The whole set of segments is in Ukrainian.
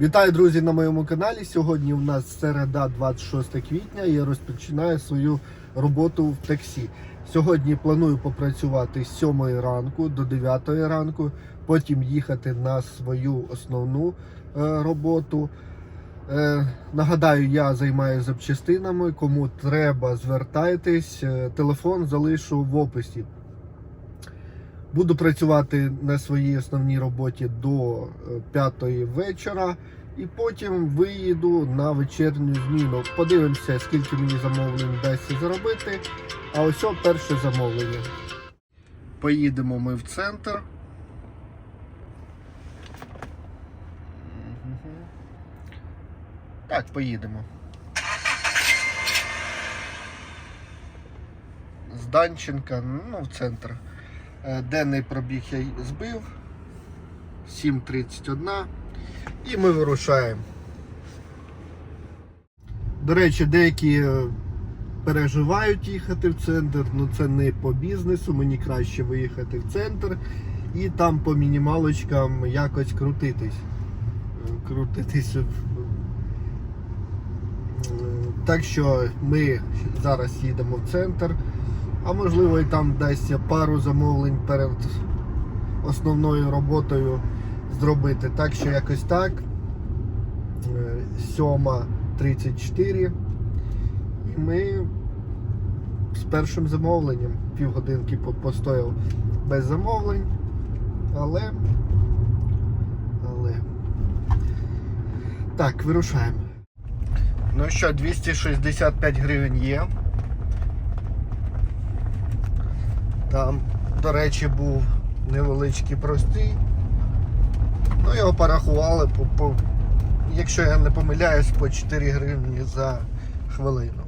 Вітаю, друзі, на моєму каналі. Сьогодні у нас середа, 26 квітня. і Я розпочинаю свою роботу в таксі. Сьогодні планую попрацювати з 7 ранку до 9 ранку, потім їхати на свою основну е, роботу. Е, нагадаю, я займаюся запчастинами. Кому треба, звертайтесь. Е, Телефон залишу в описі. Буду працювати на своїй основній роботі до 5 вечора і потім виїду на вечірню зміну. Подивимося, скільки мені замовлень вдасться заробити. А ось перше замовлення. Поїдемо ми в центр. Так, поїдемо. З Данченка, ну, в центр. Е, Денний пробіг я збив 7.31 і ми вирушаємо. До речі, деякі е, переживають їхати в центр, ну це не по бізнесу, мені краще виїхати в центр і там по мінімалочкам якось крутитись. Е, Крутитись. Так що ми зараз їдемо в центр. А можливо і там вдасться пару замовлень перед основною роботою зробити. Так що якось так. Е, 7.34. І ми з першим замовленням півгодинки постояв без замовлень. Але. Але. Так, вирушаємо. Ну що, 265 гривень є. Там, до речі, був невеличкий простий. Ну, його порахували, по, по, якщо я не помиляюсь, по 4 гривні за хвилину.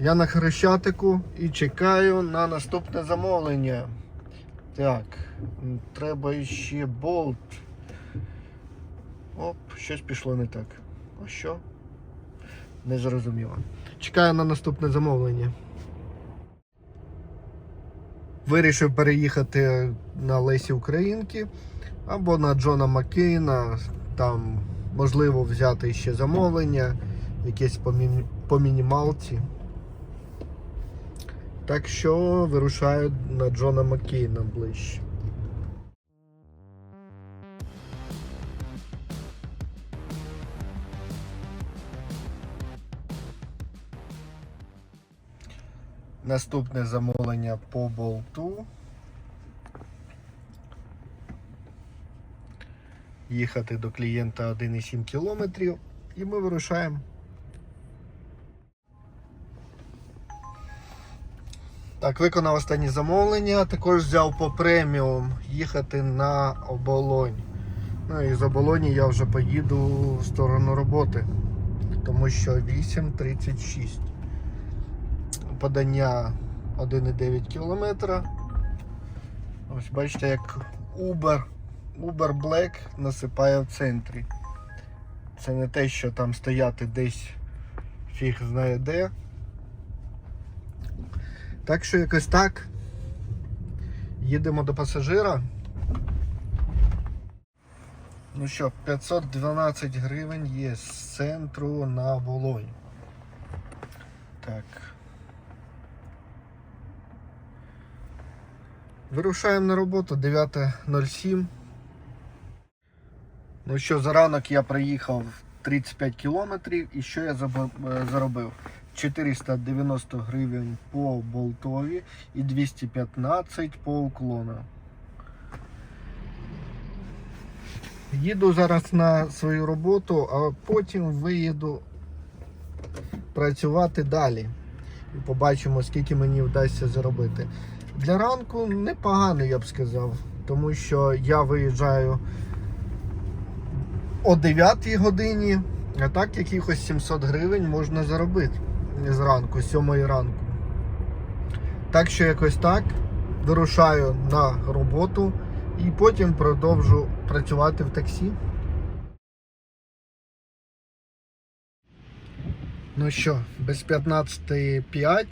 Я на Хрещатику і чекаю на наступне замовлення. Так, треба ще болт. Оп, щось пішло не так. А що? Не зрозуміло. Чекаю на наступне замовлення. Вирішив переїхати на Лесі Українки або на Джона Маккейна. Там можливо взяти ще замовлення, якесь по, міні- по мінімалці. Так що вирушаю на Джона Маккейна ближче. Наступне замовлення по болту. Їхати до клієнта 1,7 кілометрів і ми вирушаємо. Так, виконав останнє замовлення. Також взяв по преміум їхати на оболонь. Ну і з оболоні я вже поїду в сторону роботи, тому що 8.36 подання 1,9 км. Ось бачите, як Uber, Uber Black насипає в центрі. Це не те, що там стояти десь фіг знає де. Так що якось так. Їдемо до пасажира. Ну що, 512 гривень є з центру на Волонь. Так. Вирушаємо на роботу 9.07. Ну що, за ранок я проїхав 35 кілометрів і що я е, заробив? 490 гривень по болтові і 215 по уклону. Їду зараз на свою роботу, а потім виїду працювати далі. І побачимо, скільки мені вдасться заробити. Для ранку непогано, я б сказав, тому що я виїжджаю о 9 годині, а так якихось 700 гривень можна заробити зранку, 7 ранку. Так що якось так вирушаю на роботу і потім продовжу працювати в таксі. Ну що, без 15.5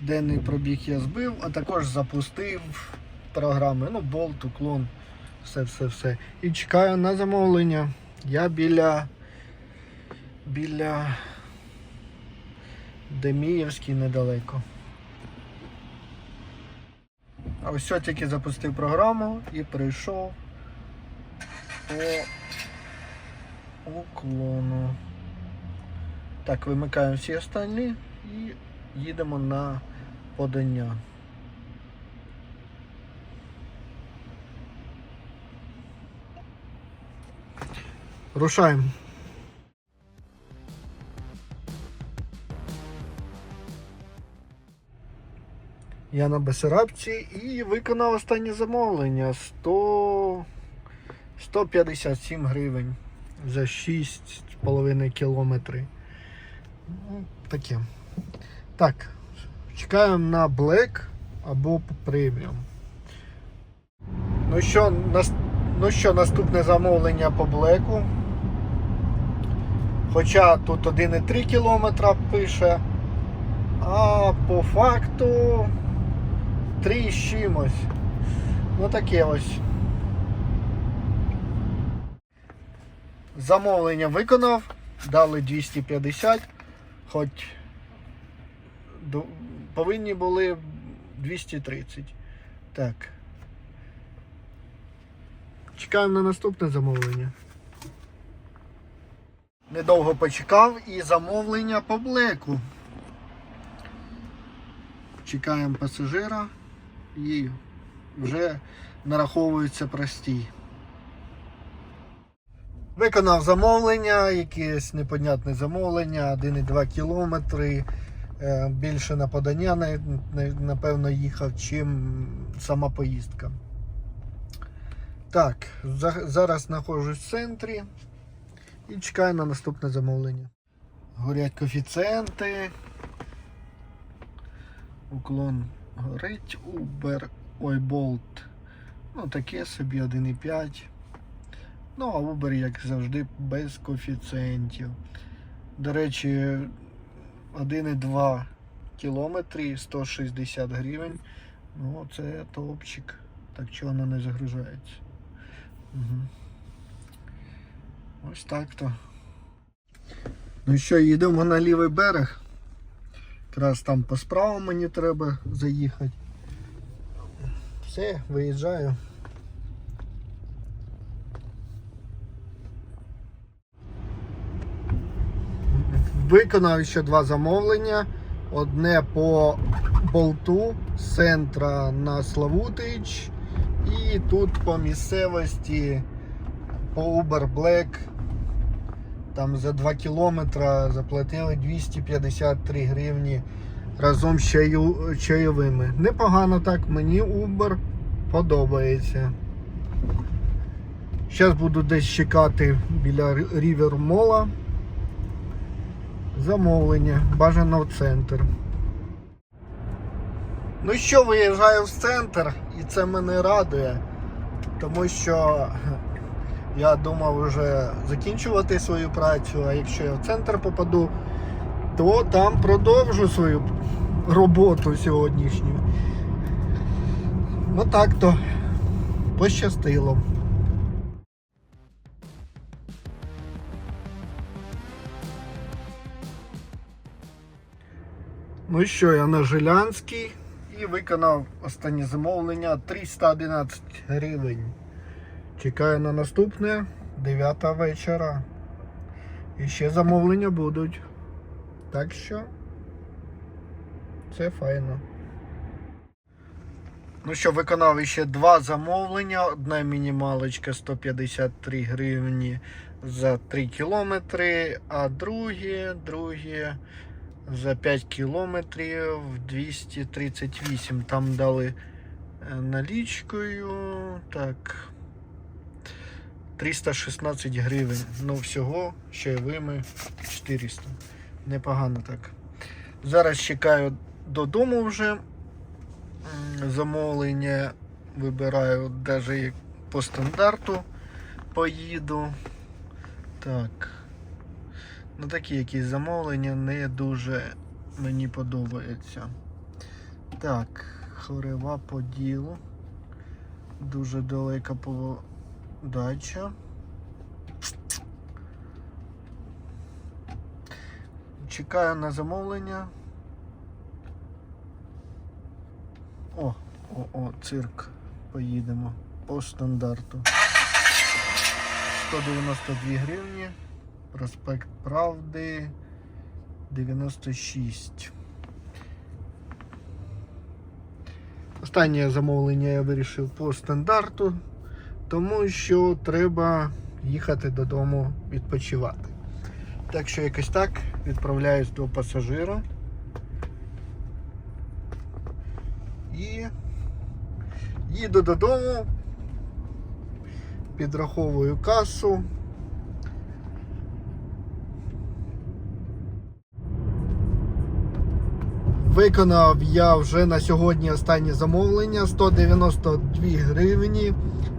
денний пробіг я збив, а також запустив програми. Ну, болт, уклон, все-все-все. І чекаю на замовлення. Я біля. біля. Деміївський недалеко. А ось що тільки запустив програму і прийшов по уклону. Так, вимикаємо всі останні і їдемо на подання. Рушаємо. Я на Бесарабці і виконав останнє замовлення 100... 157 гривень за 6,5 кілометри. Ну, таке. Так, чекаємо на Black або преміум. Ну що, нас... ну що, наступне замовлення по Блеку. Хоча тут 1,3 кілометра пише, а по факту 3 з чимось. Ну таке ось. Замовлення виконав, дали 250, хоч повинні були 230. Так. Чекаємо на наступне замовлення. Недовго почекав і замовлення по блеку. Чекаємо пасажира і вже нараховується простій. Виконав замовлення, якесь непонятне замовлення, 1,2 кілометри. Е, Більше на подання на- на- напевно їхав, чим сама поїздка. Так, зараз знаходжусь в центрі і чекаю на наступне замовлення. Горять коефіцієнти. Уклон горить, Uber, ой, Bolt. Ну, таке собі 1,5. Ну, а Uber, як завжди, без коефіцієнтів. До речі, 1,2 кілометри 160 гривень. Ну, це топчик. Так чого воно не загружається. Угу. Ось так то. Ну що, їдемо на лівий берег. Якраз там по справа мені треба заїхати. Все, виїжджаю. Виконав ще два замовлення. Одне по болту з центра на Славутич. І тут по місцевості по Uber Black. Там за 2 кілометри заплатили 253 гривні разом з чаю, чайовими. Непогано так, мені Uber подобається. Зараз буду десь чекати біля Рівер Мола. Замовлення, бажано в центр. Ну що, виїжджаю в центр і це мене радує, тому що я думав вже закінчувати свою працю, а якщо я в центр попаду, то там продовжу свою роботу сьогоднішню. Ну так то пощастило. Ну що, я на Жилянській і виконав останнє замовлення 311 гривень. Чекаю на наступне 9 вечора. І ще замовлення будуть. Так що це файно. Ну що, виконав ще два замовлення. Одна мінімалочка 153 гривні за 3 кілометри, а друге, друге за 5 кілометрів 238. Там дали е, налічкою. Так. 316 гривень. Ну, всього чайовими 400. Непогано так. Зараз чекаю додому вже. Замовлення вибираю навіть по стандарту поїду. Так. Ну такі якісь замовлення не дуже мені подобаються. Так, хорева по ділу. Дуже далека подача. Чекаю на замовлення. О, о, о, цирк. Поїдемо по стандарту. 192 гривні. Проспект Правди 96. Останнє замовлення я вирішив по стандарту, тому що треба їхати додому відпочивати. Так що якось так відправляюсь до пасажира. І їду додому, підраховую касу. Виконав я вже на сьогодні останнє замовлення 192 гривні.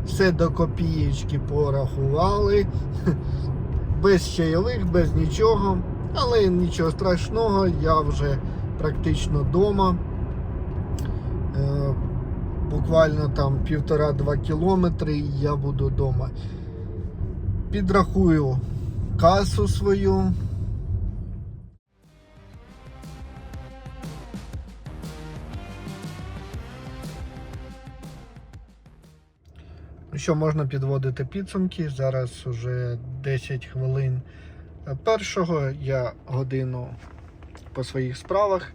Все до копієчки порахували. Без чайових, без нічого. Але нічого страшного, я вже практично вдома. Е, буквально там півтора-два кілометри і я буду вдома. Підрахую касу свою. Що, можна підводити підсумки. Зараз уже 10 хвилин першого. Я годину по своїх справах.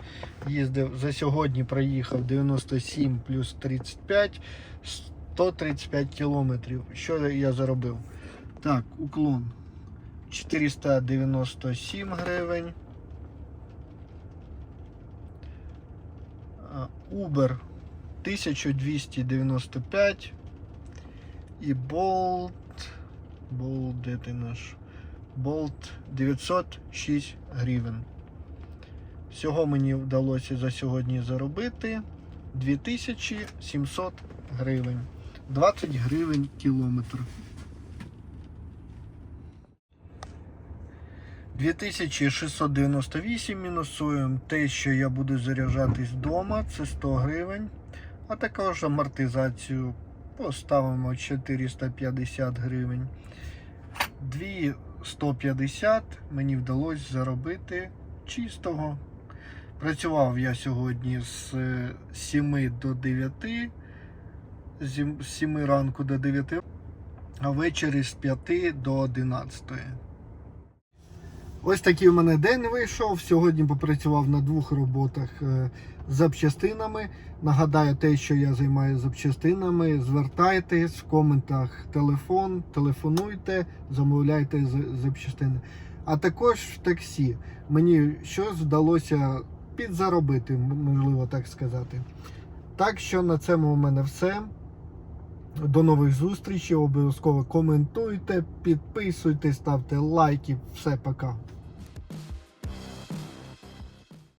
Їздив за сьогодні, проїхав 97 плюс 35, 135 кілометрів. Що я заробив? Так, уклон 497 гривень. Uber 1295. І Bolt. Bolt, де наш? Bolt 906 гривень. Всього мені вдалося за сьогодні заробити 2700 гривень. 20 гривень кілометр. 2698 мінусуємо те, що я буду заряджатись вдома, це 100 гривень. А також амортизацію поставимо 450 гривень. 2150 мені вдалося заробити чистого. Працював я сьогодні з 7 до 9, з 7 ранку до 9, а ввечері з 5 до 11. Ось такий у мене день вийшов. Сьогодні попрацював на двох роботах е, з запчастинами. Нагадаю те, що я займаюся запчастинами. Звертайтесь в коментах телефон, телефонуйте, замовляйте запчастини. А також в таксі. Мені щось вдалося підзаробити, можливо так сказати. Так що на цьому у мене все. До нових зустрічей. Обов'язково коментуйте, підписуйтесь, ставте лайки. Все, пока.